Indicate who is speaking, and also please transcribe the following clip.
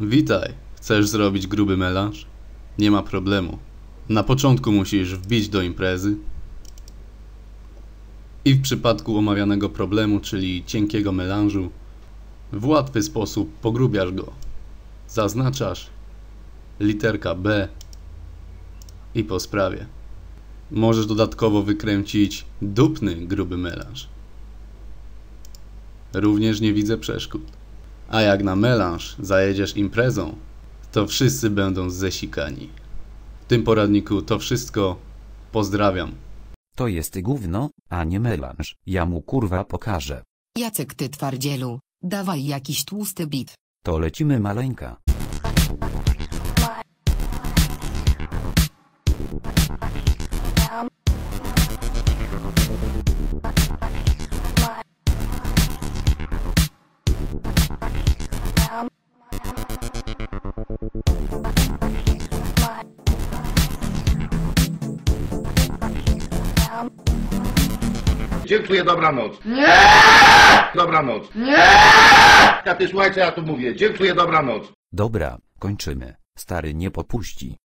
Speaker 1: Witaj. Chcesz zrobić gruby melanż? Nie ma problemu. Na początku musisz wbić do imprezy. I w przypadku omawianego problemu, czyli cienkiego melanżu, w łatwy sposób pogrubiasz go. Zaznaczasz literka B i po sprawie. Możesz dodatkowo wykręcić dupny gruby melanż. Również nie widzę przeszkód. A jak na melanż zajedziesz imprezą, to wszyscy będą zesikani. W tym poradniku to wszystko. Pozdrawiam.
Speaker 2: To jest gówno, a nie melanż. Ja mu kurwa pokażę.
Speaker 3: Jacek ty twardzielu, dawaj jakiś tłusty bit.
Speaker 2: To lecimy maleńka.
Speaker 4: Dziękuję, dobranoc. Nie! Dobranoc. Nie! A ty słuchaj, co ja tu mówię. Dziękuję, dobranoc.
Speaker 2: Dobra, kończymy. Stary nie popuści.